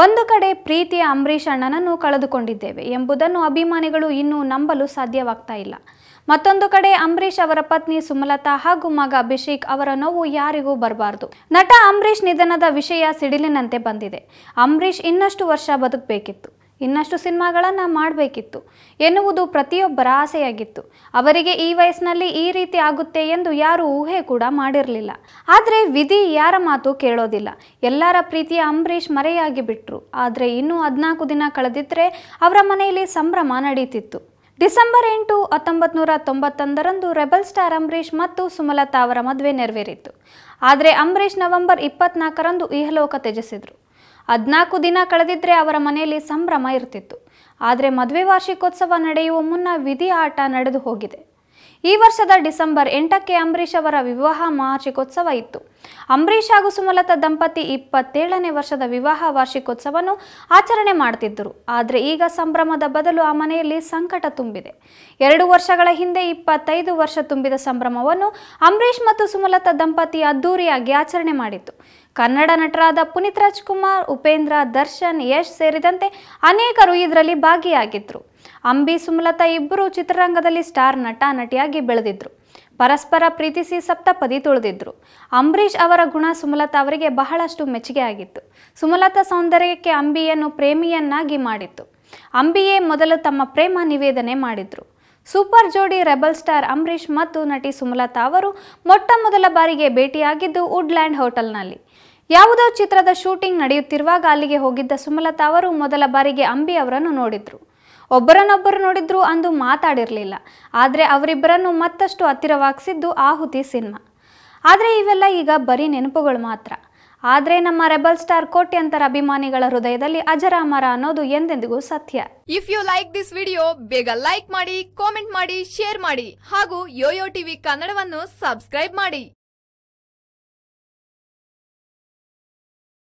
ಒಂದು ಕಡೆ ಪ್ರೀತಿಯ ಅಂಬರೀಷ್ ಅಣ್ಣನನ್ನು ಕಳೆದುಕೊಂಡಿದ್ದೇವೆ ಎಂಬುದನ್ನು ಅಭಿಮಾನಿಗಳು ಇನ್ನೂ ನಂಬಲು ಸಾಧ್ಯವಾಗ್ತಾ ಇಲ್ಲ. ಮತ್ತೊಂದು ಕಡೆ ಅಂಬರೀಷ್ ಅವರ ಪತ್ನಿ ಸುಮಲತಾ ಹಾಗೂ ಮಗ ಅಭಿಷೇಕ್ ಅವರ ನೋವು ಯಾರಿಗೂ ಬರಬಾರದು. ನಟ ಅಂಬರೀಷ್ ನಿಧನದ ವಿಷಯ ಸಿಡಿಲಿನಂತೆ ಬಂದಿದೆ. ಅಂಬರೀಷ್ ಇನ್ನಷ್ಟು ವರ್ಷ ಬದುಕಬೇಕಿತ್ತು. ಇನ್ನಷ್ಟು ಸಿನಿಮಾಗಳನ್ನು ಮಾಡಬೇಕಿತ್ತು. ಎನ್ನುವುದು ಪ್ರತಿಯೊಬ್ಬರ ಆಸೆಯಾಗಿತ್ತು. ಅವರಿಗೆ ಈ ವಯಸ್ಸಿನಲ್ಲಿ ಈ ರೀತಿ ಆಗುತ್ತೆ ಎಂದು ಯಾರೂ ಊಹೆ ಕೂಡ ಮಾಡಿರಲಿಲ್ಲ. ಆದರೆ ವಿಧಿ ಯಾರ ಮಾತು ಕೇಳೋದಿಲ್ಲ. ಎಲ್ಲರ ಪ್ರೀತಿಯ ಅಂಬರೀಷ್ ಮರೆಯಾಗಿ ಬಿಟ್ರು. ಆದರೆ ಇನ್ನೂ ಹದಿನಾಲ್ಕು ದಿನ ಕಳೆದಿದ್ರೆ ಅವರ ಮನೆಯಲ್ಲಿ ಸಂಭ್ರಮ ನಡೀತಿತ್ತು. ಡಿಸೆಂಬರ್ ಎಂಟು ಹತ್ತೊಂಬತ್ತು ನೂರ ತೊಂಬತ್ತೊಂದರಂದು ರೆಬಲ್ ಸ್ಟಾರ್ ಅಂಬರೀಷ್ ಮತ್ತು ಸುಮಲತಾ ಅವರ ಮದುವೆ ನೆರವೇರಿತ್ತು ಆದರೆ ಅಂಬರೀಷ್ ನವೆಂಬರ್ ಇಪ್ಪತ್ನಾಲ್ಕರಂದು ಇಹಲೋಕ ತ್ಯಜಿಸಿದರು. ಹದಿನಾಲ್ಕು ದಿನ ಕಳೆದಿದ್ರೆ ಅವರ ಮನೆಯಲ್ಲಿ ಸಂಭ್ರಮ ಇರ್ತಿತ್ತು. ಆದರೆ ಮದುವೆ ವಾರ್ಷಿಕೋತ್ಸವ ನಡೆಯುವ ಮುನ್ನ ವಿಧಿ ಆಟ ನಡೆದು ಹೋಗಿದೆ. ಈ ವರ್ಷದ ಡಿಸೆಂಬರ್ ಎಂಟಕ್ಕೆ ಅಂಬರೀಷ್ ಅವರ ವಿವಾಹ ವಾರ್ಷಿಕೋತ್ಸವ ಇತ್ತು. ಅಂಬರೀಷ್ ಹಾಗೂ ಸುಮಲತಾ ದಂಪತಿ ಇಪ್ಪತ್ತೇಳನೇ ವರ್ಷದ ವಿವಾಹ ವಾರ್ಷಿಕೋತ್ಸವವನ್ನು ಆಚರಣೆ ಮಾಡ್ತಿದ್ದರು. ಆದರೆ ಈಗ ಸಂಭ್ರಮದ ಬದಲು ಆ ಮನೆಯಲ್ಲಿ ಸಂಕಟ ತುಂಬಿದೆ. ಎರಡು ವರ್ಷಗಳ ಹಿಂದೆ ಇಪ್ಪತ್ತೈದು ವರ್ಷ ತುಂಬಿದ ಸಂಭ್ರಮವನ್ನು ಅಂಬರೀಷ್ ಮತ್ತು ಸುಮಲತಾ ದಂಪತಿ ಅದ್ದೂರಿಯಾಗಿ ಆಚರಣೆ ಮಾಡಿತ್ತು. ಕನ್ನಡ ನಟರಾದ ಪುನೀತ್ ರಾಜ್ಕುಮಾರ್, ಉಪೇಂದ್ರ ದರ್ಶನ್, ಯಶ್ ಸೇರಿದಂತೆ ಅನೇಕರು ಇದರಲ್ಲಿ ಭಾಗಿಯಾಗಿದ್ದರು ಅಂಬಿ ಸುಮಲತಾ ಇಬ್ಬರು ಚಿತ್ರರಂಗದಲ್ಲಿ ಸ್ಟಾರ್ ನಟ ನಟಿಯಾಗಿ ಬೆಳೆದಿದ್ರು. ಪರಸ್ಪರ ಪ್ರೀತಿಸಿ ಸಪ್ತಪದಿ ತುಳಿದಿದ್ರು. ಅಂಬರೀಷ್ ಅವರ ಗುಣ ಸುಮಲತಾ ಅವರಿಗೆ ಬಹಳಷ್ಟು ಮೆಚ್ಚುಗೆ ಆಗಿತ್ತು. ಸುಮಲತಾ ಸೌಂದರ್ಯಕ್ಕೆ ಅಂಬಿಯನ್ನು ಪ್ರೇಮಿಯನ್ನಾಗಿ ಮಾಡಿತ್ತು. ಅಂಬಿಯೇ ಮೊದಲು ತಮ್ಮ ಪ್ರೇಮ ನಿವೇದನೆ ಮಾಡಿದ್ರು. ಸೂಪರ್ ಜೋಡಿ ರೆಬಲ್ ಸ್ಟಾರ್ ಅಂಬರೀಷ್ ಮತ್ತು ನಟಿ ಸುಮಲತಾ ಅವರು ಮೊಟ್ಟ ಮೊದಲ ಬಾರಿಗೆ ಭೇಟಿಯಾಗಿದ್ದು ವುಡ್ಲ್ಯಾಂಡ್ ಹೋಟೆಲ್ನಲ್ಲಿ. ಯಾವುದೋ ಚಿತ್ರದ ಶೂಟಿಂಗ್ ನಡೆಯುತ್ತಿರುವಾಗ ಅಲ್ಲಿಗೆ ಹೋಗಿದ್ದ ಸುಮಲತಾ ಅವರು ಮೊದಲ ಬಾರಿಗೆ ಅಂಬಿ ಅವರನ್ನು ನೋಡಿದ್ರು. ಒಬ್ಬರನ್ನೊಬ್ಬರು ನೋಡಿದ್ರು ಅಂದು ಮಾತಾಡಿರಲಿಲ್ಲ. ಆದರೆ ಅವರಿಬ್ಬರನ್ನು ಮತ್ತಷ್ಟು ಹತ್ತಿರವಾಗಿಸಿದ್ದು ಆಹುತಿ ಸಿನಿಮಾ. ಆದರೆ ಇವೆಲ್ಲ ಈಗ ಬರೀ ನೆನಪುಗಳು ಮಾತ್ರ. ಆದರೆ ನಮ್ಮ ರೆಬಲ್ ಸ್ಟಾರ್ ಕೋಟ್ಯಂತರ ಅಭಿಮಾನಿಗಳ ಹೃದಯದಲ್ಲಿ ಅಜರಾಮರ ಅನ್ನೋದು ಎಂದೆಂದಿಗೂ ಸತ್ಯ. If you like this video ಬೇಗ ಲೈಕ್ ಮಾಡಿ ಕಾಮೆಂಟ್ ಮಾಡಿ ಶೇರ್ ಮಾಡಿ ಹಾಗೂ ಯೋಯೋ ಟಿವಿ ಕನ್ನಡವನ್ನು ಸಬ್ಸ್ಕ್ರೈಬ್ ಮಾಡಿ.